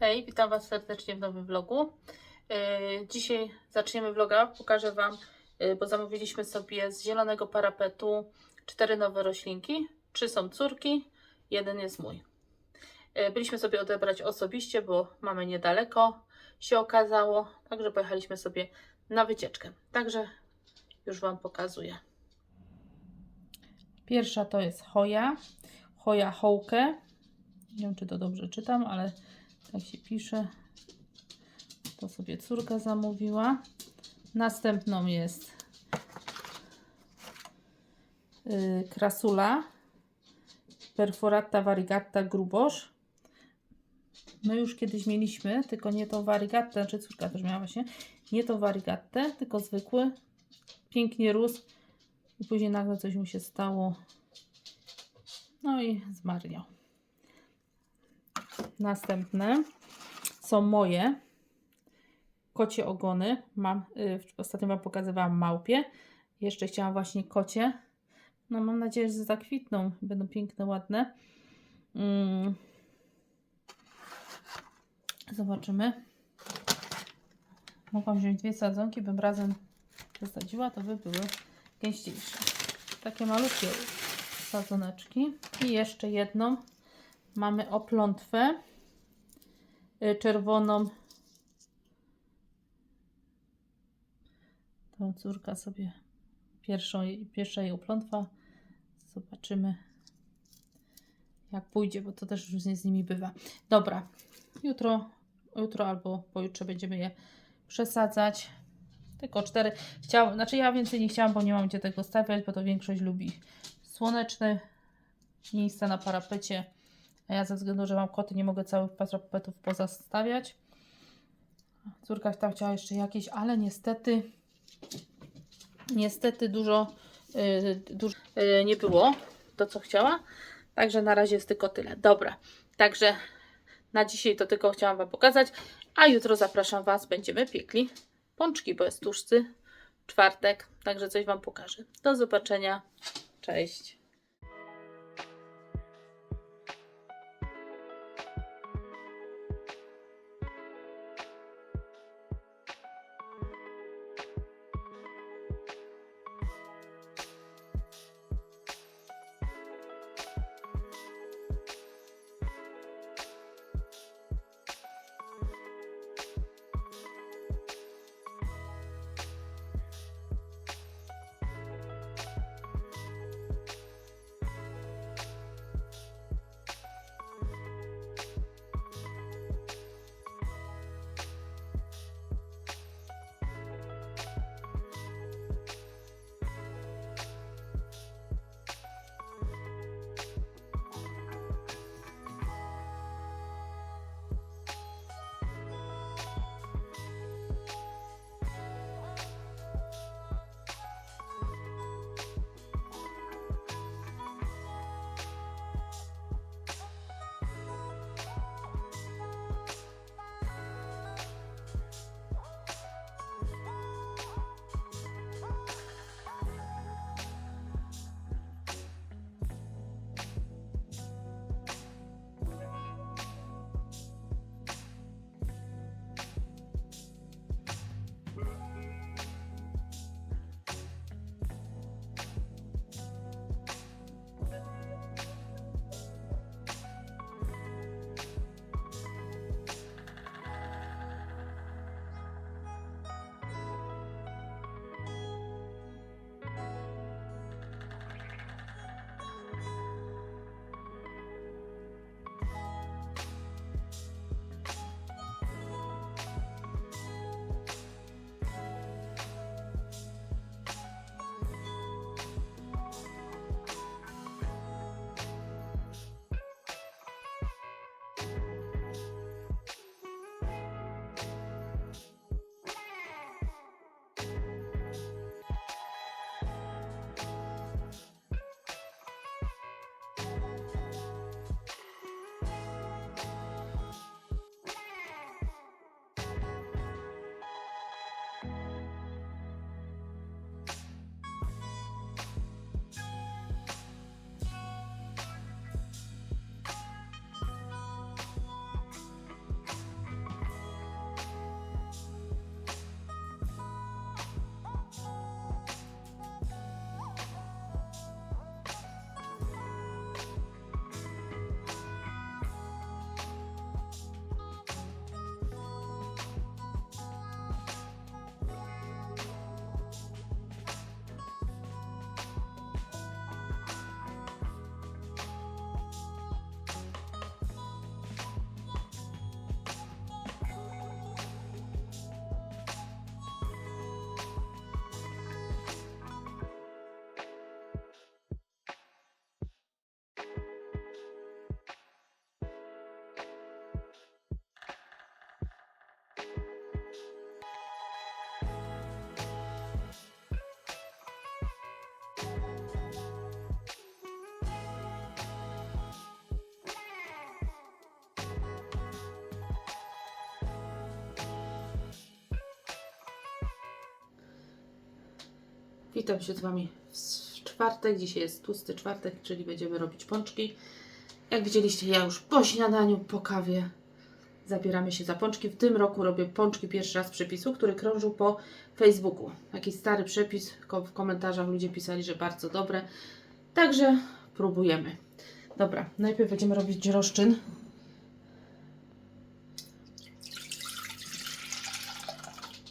Hej, witam Was serdecznie w nowym vlogu. Yy, Dzisiaj zaczniemy vloga. Pokażę Wam, yy, bo zamówiliśmy sobie z zielonego parapetu cztery nowe roślinki. Trzy są córki, jeden jest mój. Yy, Byliśmy sobie odebrać osobiście, bo mamy niedaleko, się okazało. Także pojechaliśmy sobie na wycieczkę. Także już Wam pokazuję. Pierwsza to jest hoja. Hoja hołkę. Nie wiem, czy to dobrze czytam, ale tak się pisze. To sobie córka zamówiła. Następną jest yy, krasula perforata variegata grubosz. My już kiedyś mieliśmy, tylko nie tą varigatę, znaczy córka też miała właśnie, nie tą varigatę, tylko zwykły. Pięknie rósł i później nagle coś mu się stało. No i zmarniał. Następne są moje kocie ogony. Mam, yy, ostatnio Wam pokazywałam małpie. Jeszcze chciałam właśnie kocie. No mam nadzieję, że zakwitną. Będą piękne, ładne. Mm. Zobaczymy. Mogłam wziąć dwie sadzonki, bym razem zasadziła, to by były gęściejsze. Takie malutkie sadzoneczki. I jeszcze jedną mamy oplątwę y, czerwoną. To córka sobie pierwszą, pierwsza jej oplątwa. Zobaczymy jak pójdzie, bo to też różnie z nimi bywa. Dobra, jutro, jutro albo pojutrze będziemy je przesadzać. Tylko cztery. Chciałam, znaczy ja więcej nie chciałam, bo nie mam gdzie tego stawiać, bo to większość lubi słoneczne miejsca na parapecie. A ja ze względu, że mam koty, nie mogę całych parapetów pozastawiać. Córka tam chciała jeszcze jakieś, ale niestety niestety dużo, yy, dużo yy, nie było to, co chciała. Także na razie jest tylko tyle. Dobra, także na dzisiaj to tylko chciałam Wam pokazać, a jutro zapraszam Was, będziemy piekli pączki, bo jest tłuszczy, czwartek, także coś Wam pokażę. Do zobaczenia, cześć. Witam się z Wami w czwartek. Dzisiaj jest tłusty czwartek, czyli będziemy robić pączki. Jak widzieliście, ja już po śniadaniu, po kawie zabieramy się za pączki. W tym roku robię pączki pierwszy raz przepisu, który krążył po Facebooku. Jakiś stary przepis, w komentarzach ludzie pisali, że bardzo dobre. Także próbujemy. Dobra, najpierw będziemy robić roszczyn.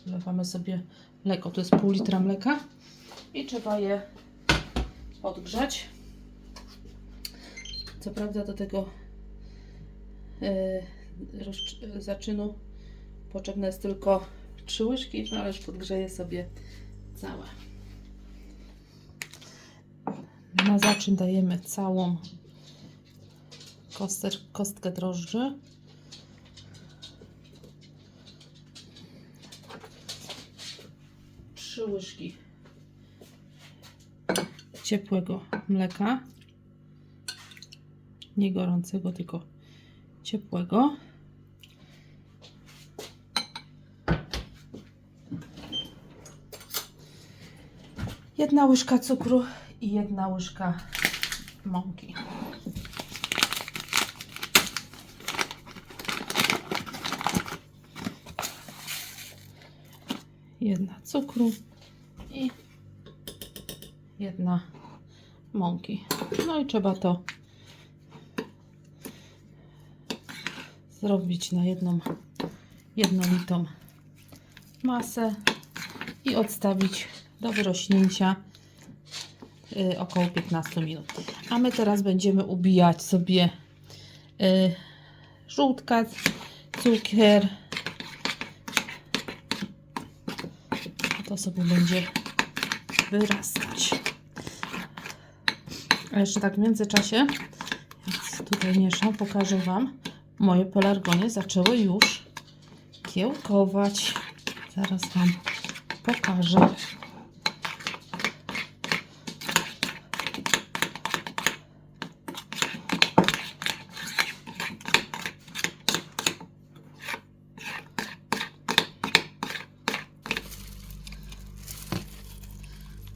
Wlewamy sobie mleko, to jest pół litra mleka i trzeba je podgrzać. Co prawda do tego rozcz- zaczynu potrzebne jest tylko 3 łyżki, no ale już podgrzeję sobie całe. Na zaczyn dajemy całą kostkę drożdży. Trzy łyżki ciepłego mleka. Nie gorącego, tylko ciepłego. Jedna łyżka cukru i jedna łyżka mąki. Jedna cukru i jedna mąki. No i trzeba to zrobić na jedną jednolitą masę i odstawić do wyrośnięcia y, około 15 minut. A my teraz będziemy ubijać sobie y, żółtka, cukier. To sobie będzie wyrastać. Jeszcze tak w międzyczasie, tutaj mieszam, pokażę Wam, moje pelargonie zaczęły już kiełkować. Zaraz Wam pokażę.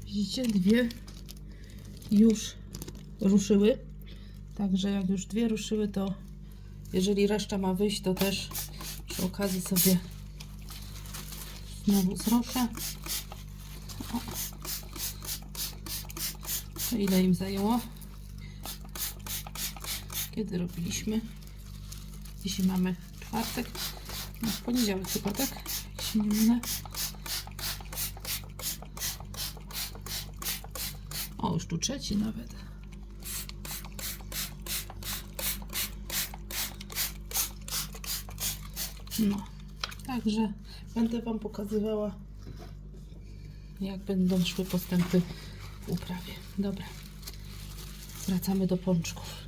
Widzicie, dwie już ruszyły. Także jak już dwie ruszyły, to jeżeli reszta ma wyjść, to też przy okazji sobie znowu zroszę. O. Ile im zajęło? Kiedy robiliśmy? Dzisiaj mamy czwartek. No, w poniedziałek chyba, tak? Się nie mylę. O, już tu trzeci nawet. No, także będę Wam pokazywała, jak będą szły postępy w uprawie. Dobra, wracamy do pączków.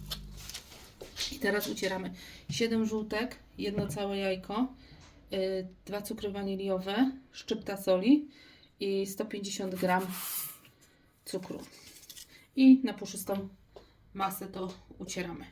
I teraz ucieramy 7 żółtek, jedno całe jajko, yy, dwa cukry waniliowe, szczypta soli i 150 gram cukru. I na puszystą masę to ucieramy.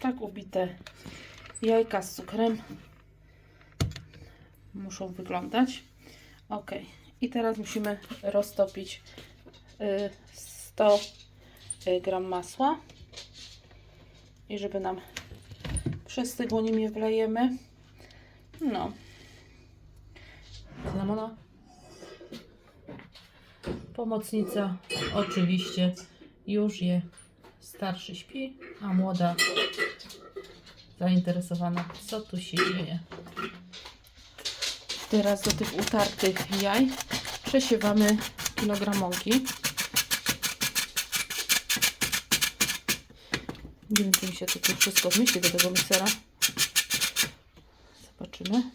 Tak ubite jajka z cukrem muszą wyglądać. Ok. I teraz musimy roztopić y, 100 y, gram masła. I żeby nam przystygło, nim je wlejemy. No. Cynamona. Pomocnica oczywiście już je starszy śpi, a młoda zainteresowana, co tu się dzieje. Teraz do tych utartych jaj przesiewamy kilogram mąki. Nie wiem, czy mi się to tu wszystko zmieści do tego miksera. Zobaczymy.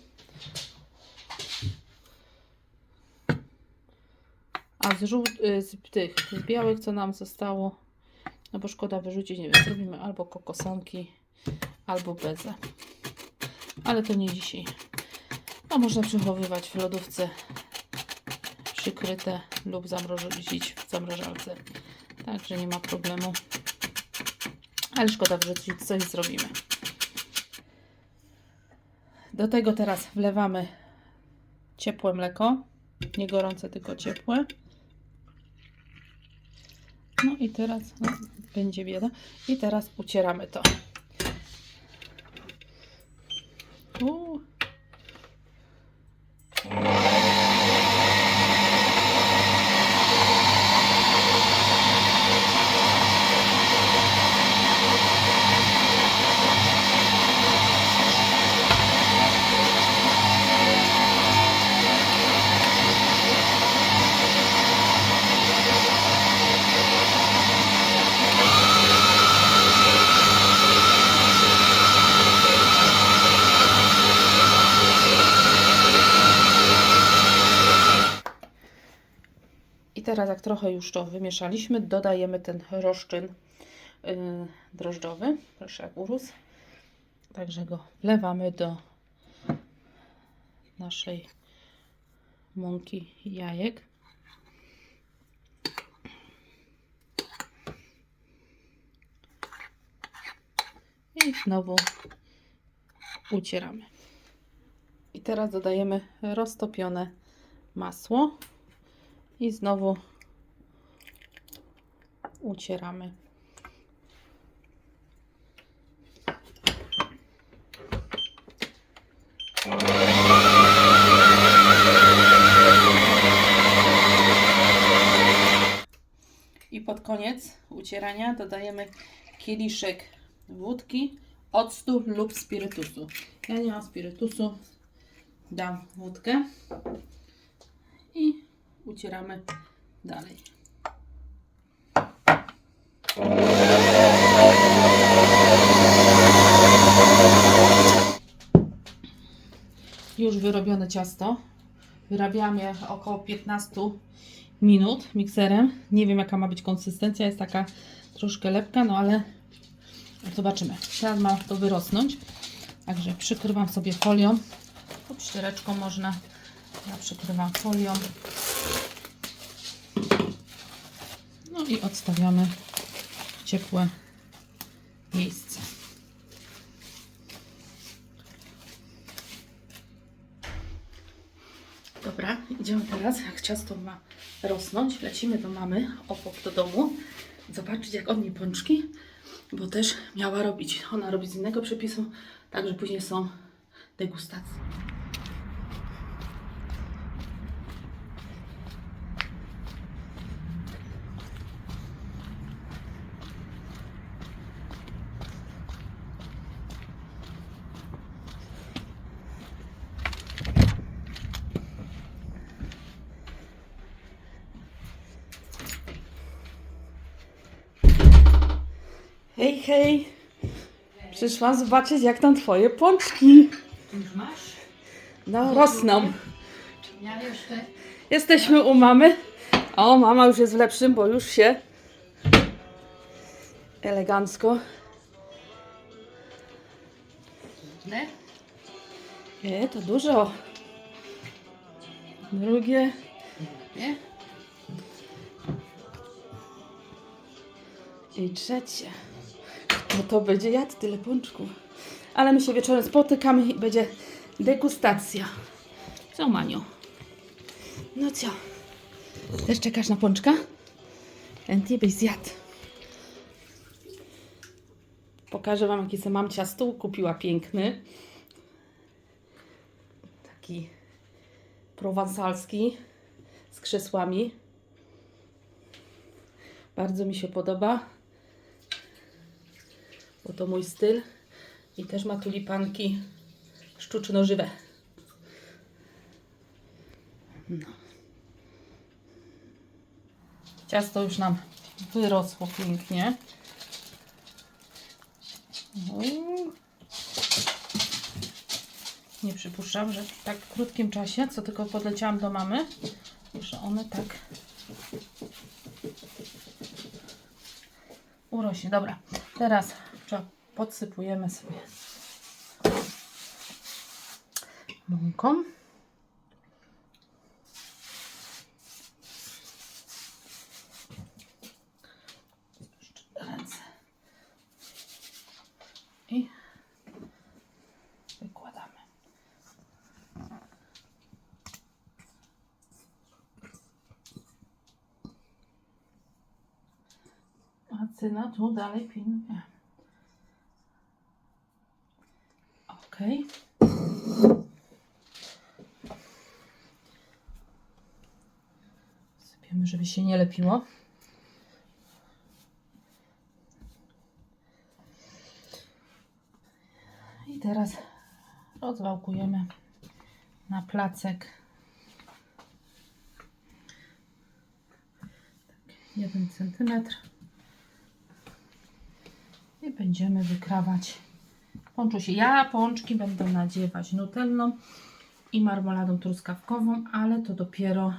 A z, y, z tych, z białych, co nam zostało, no bo szkoda wyrzucić, nie wiem, zrobimy albo kokosonki, albo beze. Ale to nie dzisiaj. A można przechowywać w lodówce przykryte lub zamrozić w zamrażalce. Także nie ma problemu. Ale szkoda wrzucić, coś zrobimy. Do tego teraz wlewamy ciepłe mleko. Nie gorące, tylko ciepłe. No i teraz no, będzie bieda. I teraz ucieramy to. U. teraz jak trochę już to wymieszaliśmy, dodajemy ten rozczyn yy, drożdżowy. Proszę jak urósł. Także go wlewamy do naszej mąki jajek. I znowu ucieramy. I teraz dodajemy roztopione masło i znowu ucieramy. I pod koniec ucierania dodajemy kieliszek wódki, octu lub spirytusu. Ja nie mam spirytusu, dam wódkę ucieramy dalej. Już wyrobione ciasto. Wyrabiam je około 15 minut mikserem. Nie wiem jaka ma być konsystencja, jest taka troszkę lepka, no ale zobaczymy. Teraz ma to wyrosnąć. Także przykrywam sobie folią. Lub ściereczką można. Ja przykrywam folią. No i odstawiamy w ciepłe miejsce. Dobra, idziemy teraz, jak ciasto ma rosnąć, lecimy do mamy obok do domu, zobaczyć jak od niej pączki, bo też miała robić, ona robi z innego przepisu, także później są degustacje. Hej, hej! Przyszłam zobaczyć, jak tam twoje pączki. Już masz? No, rosną. Ja jeszcze. Jesteśmy u mamy. O, mama już jest w lepszym, bo już się elegancko. Nie? Nie, to dużo. Drugie. Nie? I trzecie. No to będzie jadł tyle pączków. Ale my się wieczorem spotykamy i będzie degustacja. Co, Maniu? No co? Też czekasz na pączka? Chętnie byś zjadł. Pokażę Wam, jaki sobie mam ciasto. Kupiła piękny. Taki prowansalski z krzesłami. Bardzo mi się podoba. Bo to mój styl. I też ma tulipanki sztuczno-żywe. Ciasto już nam wyrosło pięknie. Uuu. Nie przypuszczam, że w tak krótkim czasie, co tylko podleciałam do mamy, że one tak urośnie. Dobra, teraz podsypujemy sobie mąką. I wykładamy. A tu dalej pilnuje. Okej. Sypiemy, żeby się nie lepiło. I teraz rozwałkujemy na placek. Tak, jeden centymetr. I będziemy wykrawać pączusie. Ja pączki będę nadziewać nutellą i marmoladą truskawkową, ale to dopiero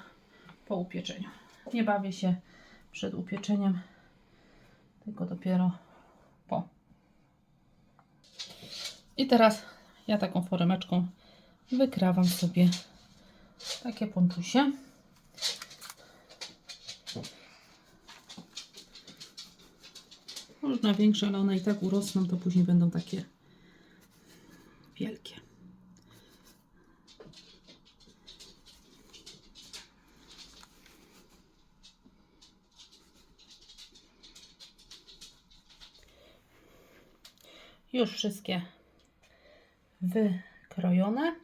po upieczeniu. Nie bawię się przed upieczeniem, tylko dopiero po. I teraz ja taką foremeczką wykrawam sobie takie pączusie. Można większe, ale one i tak urosną, to później będą takie wielkie. Już wszystkie wykrojone.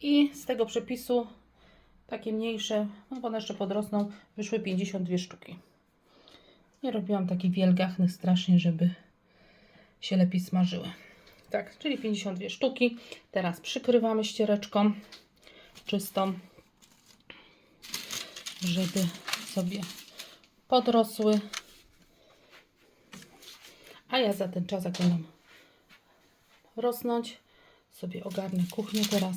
I z tego przepisu takie mniejsze, no bo one jeszcze podrosną, wyszły 52 sztuki. Nie robiłam takich wielgachnych strasznie, żeby się lepiej smażyły. Tak, czyli 52 sztuki. Teraz przykrywamy ściereczką czystą, żeby sobie podrosły. A ja za ten czas, jak będą rosnąć, sobie ogarnę kuchnię teraz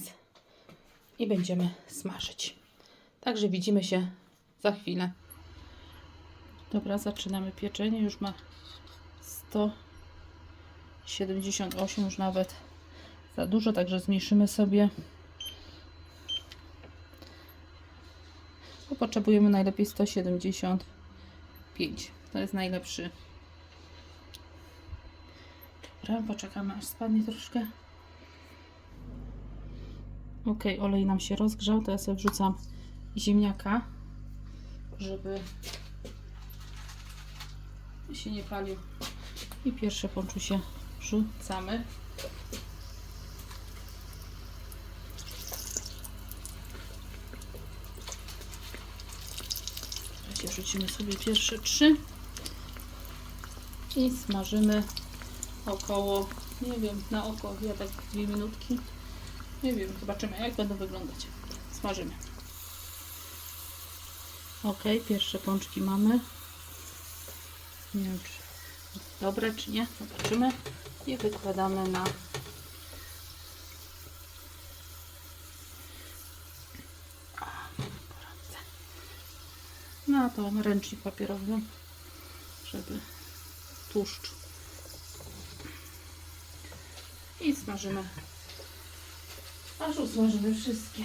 i będziemy smażyć. Także widzimy się za chwilę. Dobra, zaczynamy pieczenie. Już ma 178, już nawet za dużo, także zmniejszymy sobie. Bo potrzebujemy najlepiej 175. To jest najlepszy. Dobra, poczekamy aż spadnie troszkę. Ok, olej nam się rozgrzał. To ja sobie wrzucam ziemniaka, żeby się nie palił. I pierwsze pączusie wrzucamy. Słuchajcie, Wrzucimy sobie pierwsze trzy i smażymy około, nie wiem, na oko, ja tak dwie minutki. Nie wiem, zobaczymy jak będą wyglądać. Smażymy. Ok, pierwsze pączki mamy. Nie wiem, czy dobre, czy nie. Zobaczymy. I wykładamy na na to ręcznik papierowy, żeby tłuszcz i smażymy aż usmażymy wszystkie.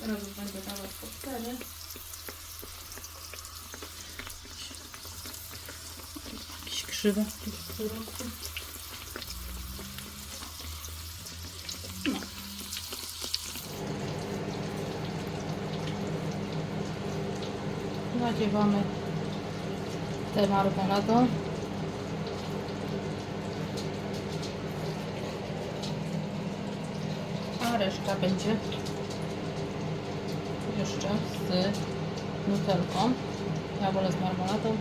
Teraz będę dawać po cztery. No. Nadziewamy tę marmoladą. A reszta będzie jeszcze z nutelką. Ja wolę z marmoladą,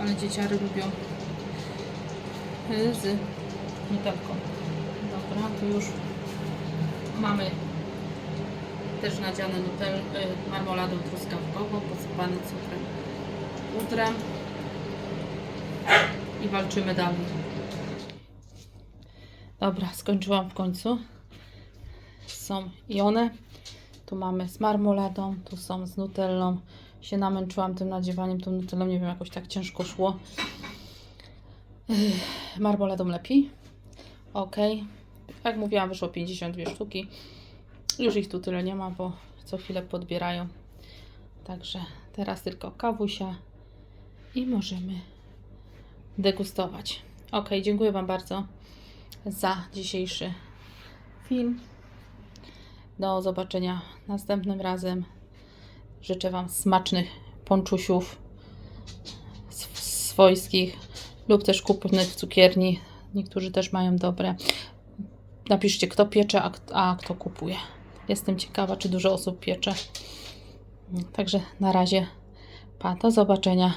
ale dzieciary lubią z nutelką. Dobra, to już mamy też nadziane nutel, y, marmoladą truskawkową, posypane cukrem, pudrem i walczymy dalej. Dobra, skończyłam w końcu. Są i one. Tu mamy z marmoladą, tu są z nutellą. Się namęczyłam tym nadziewaniem tą nutellą, nie wiem, jakoś tak ciężko szło. Ech, Marmoladą lepiej. Ok. Jak mówiłam, wyszło 52 sztuki. Już ich tu tyle nie ma, bo co chwilę podbierają. Także teraz tylko kawusia i możemy degustować. Ok, dziękuję Wam bardzo za dzisiejszy film. Do zobaczenia następnym razem. Życzę Wam smacznych ponczusiów sw- swojskich lub też kupnych w cukierni. Niektórzy też mają dobre. Napiszcie, kto piecze, a, a kto kupuje. Jestem ciekawa, czy dużo osób piecze. Także na razie. Pa, do zobaczenia.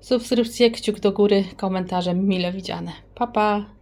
Subskrypcje, kciuk do góry, komentarze mile widziane. Pa, pa!